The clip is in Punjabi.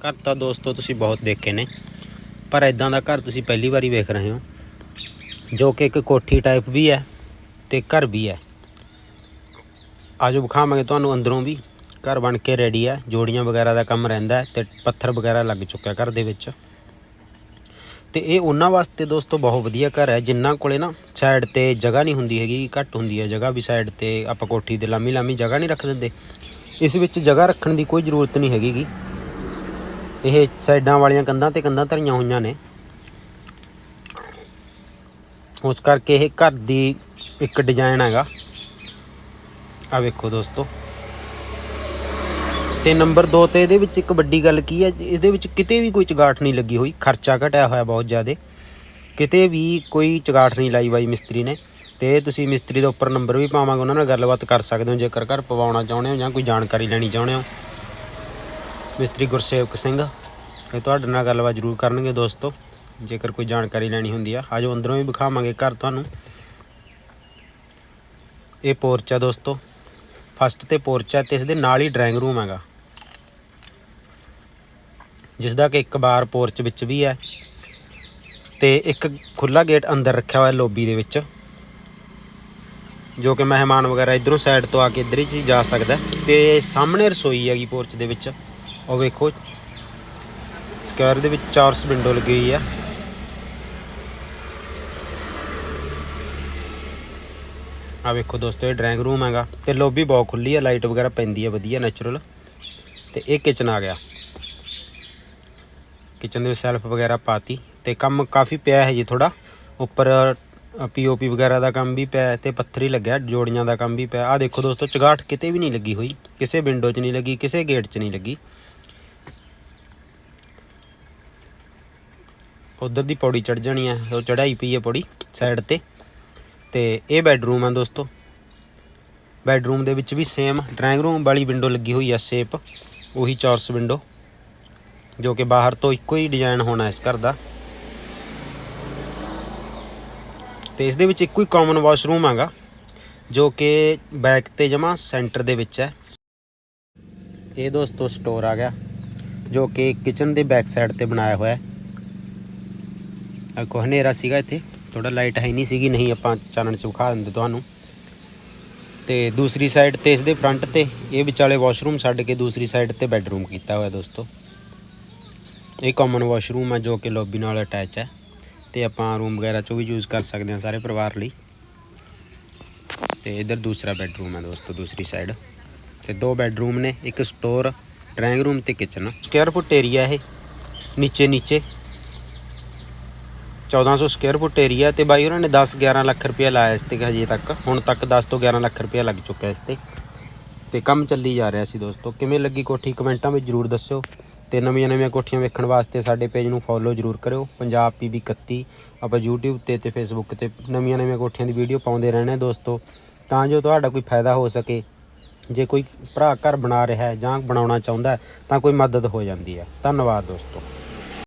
ਘਰ ਤਾਂ ਦੋਸਤੋ ਤੁਸੀਂ ਬਹੁਤ ਦੇਖੇ ਨੇ, ਪਰ ਇਦਾਂ ਦਾ ਘਰ ਤੁਸੀਂ ਪਹਿਲੀ ਵਾਰੀ ਵੇਖ ਰਹੇ ਹੋ, ਜੋ ਕਿ ਇੱਕ ਕੋਠੀ ਟਾਈਪ ਵੀ ਹੈ ਤੇ ਘਰ ਵੀ ਹੈ। ਆਜੋ ਵਿਖਾਵਾਂਗੇ ਤੁਹਾਨੂੰ ਅੰਦਰੋਂ ਵੀ, ਘਰ ਬਣ ਕੇ ਰੈਡੀ ਹੈ, ਜੋੜੀਆਂ ਵਗੈਰਾ ਦਾ ਕੰਮ ਰਹਿੰਦਾ ਹੈ ਤੇ ਪੱਥਰ ਵਗੈਰਾ ਲੱਗ ਚੁੱਕਿਆ ਘਰ ਦੇ ਵਿੱਚ। ਤੇ ਇਹ ਉਹਨਾਂ ਵਾਸਤੇ ਦੋਸਤੋ ਬਹੁਤ ਵਧੀਆ ਘਰ ਹੈ, ਜਿਨ੍ਹਾਂ ਕੋਲੇ ਨਾ ਸਾਈਡ ਤੇ ਜਗ੍ਹਾ ਨਹੀਂ ਹੁੰਦੀ ਹੈਗੀ, ਘੱਟ ਹੁੰਦੀ ਹੈ ਜਗ੍ਹਾ ਵੀ ਸਾਈਡ ਤੇ, ਆਪਾਂ ਕੋਠੀ ਦੇ ਲਾਮੀ ਲਾਮੀ ਜਗ੍ਹਾ ਨਹੀਂ ਰੱਖ ਦਿੰਦੇ। ਇਸ ਵਿੱਚ ਜਗ੍ਹਾ ਰੱਖਣ ਦੀ ਕੋਈ ਜ਼ਰੂਰਤ ਨਹੀਂ ਹੈਗੀ ਇਹ ਸਾਈਡਾਂ ਵਾਲੀਆਂ ਕੰਧਾਂ ਤੇ ਕੰਧਾਂ ਧਰੀਆਂ ਹੋਈਆਂ ਨੇ। ਉਸ ਕਰਕੇ ਇਹ ਘਰ ਦੀ ਇੱਕ ਡਿਜ਼ਾਈਨ ਹੈਗਾ। ਆ ਵੇਖੋ ਦੋਸਤੋ। ਤੇ ਨੰਬਰ 2 ਤੇ ਇਹਦੇ ਵਿੱਚ ਇੱਕ ਵੱਡੀ ਗੱਲ ਕੀ ਹੈ, ਇਹਦੇ ਵਿੱਚ ਕਿਤੇ ਵੀ ਕੋਈ ਚਗਾਠ ਨਹੀਂ ਲੱਗੀ ਹੋਈ। ਖਰਚਾ ਘਟਿਆ ਹੋਇਆ ਬਹੁਤ ਜ਼ਿਆਦਾ। ਕਿਤੇ ਵੀ ਕੋਈ ਚਗਾਠ ਨਹੀਂ ਲਾਈ ਬਾਈ ਮਿਸਤਰੀ ਨੇ। ਤੇ ਤੁਸੀਂ ਮਿਸਤਰੀ ਦੇ ਉੱਪਰ ਨੰਬਰ ਵੀ ਪਾਵਾਂਗੇ, ਉਹਨਾਂ ਨਾਲ ਗੱਲਬਾਤ ਕਰ ਸਕਦੇ ਹੋ। ਜੇਕਰ ਘਰ ਪਵਾਉਣਾ ਚਾਹੁੰਦੇ ਹੋ ਜਾਂ ਕੋਈ ਜਾਣਕਾਰੀ ਲੈਣੀ ਚਾਹੁੰਦੇ ਹੋ ਮਿਸਤਰੀ ਗੁਰਸੇਵਕ ਸਿੰਘ, ਇਹ ਤੁਹਾਡੇ ਨਾਲ ਗੱਲਬਾਤ ਜ਼ਰੂਰ ਕਰਨਗੇ ਦੋਸਤੋ, ਜੇਕਰ ਕੋਈ ਜਾਣਕਾਰੀ ਲੈਣੀ ਹੁੰਦੀ ਆ। ਆਜੋ ਅੰਦਰੋਂ ਵੀ ਵਿਖਾਵਾਂਗੇ ਘਰ ਤੁਹਾਨੂੰ। ਇਹ ਪੋਰਚ ਆ ਦੋਸਤੋ ਫਸਟ ਤੇ ਪੋਰਚ ਹੈ ਤੇ ਇਸ ਦੇ ਨਾਲ ਹੀ ਡਰਾਇੰਗ ਰੂਮ ਹੈਗਾ। ਜਿਸ ਦਾ ਕਿ ਇੱਕ ਬਾਰ ਪੋਰਚ ਵਿੱਚ ਵੀ ਹੈ ਤੇ ਇੱਕ ਖੁੱਲਾ ਗੇਟ ਅੰਦਰ ਰੱਖਿਆ ਹੋਇਆ ਲੋਬੀ ਦੇ ਵਿੱਚ, ਜੋ ਕਿ ਮਹਿਮਾਨ ਵਗੈਰਾ ਇਧਰੋਂ ਸਾਈਡ ਤੋਂ ਆ ਕੇ ਇਧਰ ਹੀ ਜਾ ਸਕਦਾ ਹੈ। ਤੇ ਸਾਹਮਣੇ ਰਸੋਈ ਹੈਗੀ ਪੋਰਚ ਦੇ ਵਿੱਚ। ਉਹ ਵੇਖੋ ਸਕੁਅਰ ਦੇ ਵਿੱਚ ਚਾਰਸ ਵਿੰਡੋ ਲੱਗੀ ਹੋਈ ਆ। ਆ ਵੇਖੋ ਦੋਸਤੋ, ਇਹ ਡਰਾਇੰਗ ਰੂਮ ਹੈਗਾ ਤੇ ਲੋਬੀ ਬਹੁਤ ਖੁੱਲੀ ਆ, ਲਾਈਟ ਵਗੈਰਾ ਪੈਂਦੀ ਹੈ ਵਧੀਆ ਨੈਚੁਰਲ ਤੇ ਇਹ ਕਿਚਨ ਆ ਗਿਆ। ਕਿਚਨ ਦੇ ਵਿੱਚ ਸੈਲਫ ਵਗੈਰਾ ਪਾਤੀ ਤੇ ਕੰਮ ਕਾਫੀ ਪਿਆ ਹੈ ਜੀ ਥੋੜਾ ਉੱਪਰ ਪੀਓਪੀ ਵਗੈਰਾ ਦਾ ਕੰਮ ਵੀ ਪਿਆ ਹੈ ਤੇ ਪੱਥਰ ਹੀ ਲੱਗਿਆ, ਜੋੜੀਆਂ ਦਾ ਕੰਮ ਵੀ ਪਿਆ। ਆ ਦੇਖੋ ਦੋਸਤੋ, ਚਗਾਠ ਕਿਤੇ ਵੀ ਨਹੀਂ ਲੱਗੀ ਹੋਈ। ਕਿਸੇ ਵਿੰਡੋ 'ਚ ਨਹੀਂ ਲੱਗੀ, ਕਿਸੇ ਗੇਟ 'ਚ ਨਹੀਂ ਲੱਗੀ। ਉਧਰ ਦੀ ਪੌੜੀ ਚੜ ਜਾਣੀ ਹੈ ਉਹ ਚੜਾਈ ਪਈ ਹੈ ਪੌੜੀ ਸਾਈਡ ਤੇ। ਤੇ ਇਹ ਬੈੱਡਰੂਮ ਹੈ ਦੋਸਤੋ। ਬੈੱਡਰੂਮ ਦੇ ਵਿੱਚ ਵੀ ਸੇਮ ਡਰਾਇੰਗ ਰੂਮ ਵਾਲੀ ਵਿੰਡੋ ਲੱਗੀ ਹੋਈ ਹੈ ਸੇਪ ਉਹੀ ਚੌਰਸ ਵਿੰਡੋ ਜੋ ਕਿ ਬਾਹਰ ਤੋਂ ਇੱਕੋ ਹੀ ਡਿਜ਼ਾਈਨ ਹੋਣਾ ਇਸ ਘਰ ਦਾ। ਤੇ ਇਸ ਦੇ ਵਿੱਚ ਇੱਕੋ ਹੀ ਕਾਮਨ ਵਾਸ਼ਰੂਮ ਹੈਗਾ ਜੋ ਕਿ ਬੈਕ ਤੇ ਜਮਾ ਸੈਂਟਰ ਦੇ ਵਿੱਚ ਹੈ। ਇਹ ਦੋਸਤੋ ਸਟੋਰ ਆ ਗਿਆ, ਜੋ ਕਿ ਕਿਚਨ ਦੇ ਬੈਕ ਸਾਈਡ ਤੇ ਬਣਾਇਆ ਹੋਇਆ ਹੈ। ਕੋ ਹਨੇਰਾ ਸੀਗਾ ਇੱਥੇ। ਥੋੜਾ ਲਾਈਟ ਹੈ ਨਹੀਂ ਸੀਗੀ, ਨਹੀਂ ਆਪਾਂ ਚਾਨਣ ਚ ਵਿਖਾ ਦਿੰਦੇ ਤੁਹਾਨੂੰ। ਤੇ ਦੂਸਰੀ ਸਾਈਡ ਤੇ ਇਸ ਦੇ ਫਰੰਟ ਤੇ ਇਹ ਵਿਚਾਲੇ ਵਾਸ਼ਰੂਮ ਛੱਡ ਕੇ ਦੂਸਰੀ ਸਾਈਡ ਤੇ ਬੈੱਡਰੂਮ ਕੀਤਾ ਹੋਇਆ ਦੋਸਤੋ। ਇਹ ਕਾਮਨ ਵਾਸ਼ਰੂਮ ਹੈ ਜੋ ਕਿ ਲੌਬੀ ਨਾਲ ਅਟੈਚ ਹੈ। ਤੇ ਆਪਾਂ ਰੂਮ ਵਗੈਰਾ ਚੋਂ ਵੀ ਯੂਜ਼ ਕਰ ਸਕਦੇ ਹਾਂ ਸਾਰੇ ਪਰਿਵਾਰ ਲਈ। ਤੇ ਇਧਰ ਦੂਸਰਾ ਬੈੱਡਰੂਮ ਹੈ ਦੋਸਤੋ, ਦੂਸਰੀ ਸਾਈਡ ਤੇ ਦੋ ਬੈੱਡਰੂਮ ਨੇ, ਇੱਕ ਸਟੋਰ ਡਰਾਇੰਗ ਰੂਮ ਤੇ ਕਿਚਨ ਸਕੁਅਰ ਫੁੱਟ ਏਰੀਆ ਇਹ। ਨੀਚੇ ਨੀਚੇ 1400 ਸਕੁਅਰ ਫੁੱਟ ਏਰੀਆ ਤੇ ਬਾਈ ਉਹਨਾਂ ਨੇ 10 11 ਲੱਖ ਰੁਪਇਆ ਲਾਇਆ ਇਸ ਤੇ ਹਜੇ ਤੱਕ। ਹੁਣ ਤੱਕ 10 ਤੋਂ 11 ਲੱਖ ਰੁਪਇਆ ਲੱਗ ਚੁੱਕਾ ਇਸ ਤੇ। ਤੇ ਕੰਮ ਚੱਲੀ ਜਾ ਰਿਹਾ ਸੀ ਦੋਸਤੋ। ਕਿਵੇਂ ਲੱਗੀ ਕੋਠੀ? ਕਮੈਂਟਾਂ ਵਿੱਚ ਜਰੂਰ ਦੱਸਿਓ। ਤੇ ਨਵੀਆਂ ਨਵੀਆਂ ਕੋਠੀਆਂ ਵੇਖਣ ਵਾਸਤੇ ਸਾਡੇ ਪੇਜ ਨੂੰ ਫੋਲੋ ਜਰੂਰ ਕਰਿਓ। ਪੰਜਾਬ ਪੀਬੀ 31 ਆਪਾਂ YouTube ਤੇ ਤੇ Facebook ਤੇ ਨਵੀਆਂ ਨਵੀਆਂ ਕੋਠੀਆਂ ਦੀ ਵੀਡੀਓ ਪਾਉਂਦੇ ਰਹਿਣਾ ਦੋਸਤੋ। ਤਾਂ ਜੋ ਤੁਹਾਡਾ ਕੋਈ ਫਾਇਦਾ ਹੋ ਸਕੇ। ਜੇ ਕੋਈ ਭਰਾ ਘਰ ਬਣਾ ਰਿਹਾ ਹੈ ਜਾਂ ਬਣਾਉਣਾ ਚਾਹੁੰਦਾ ਤਾਂ ਕੋਈ ਮਦਦ ਹੋ ਜਾਂਦੀ ਹੈ। ਧੰਨਵਾਦ ਦੋਸਤੋ।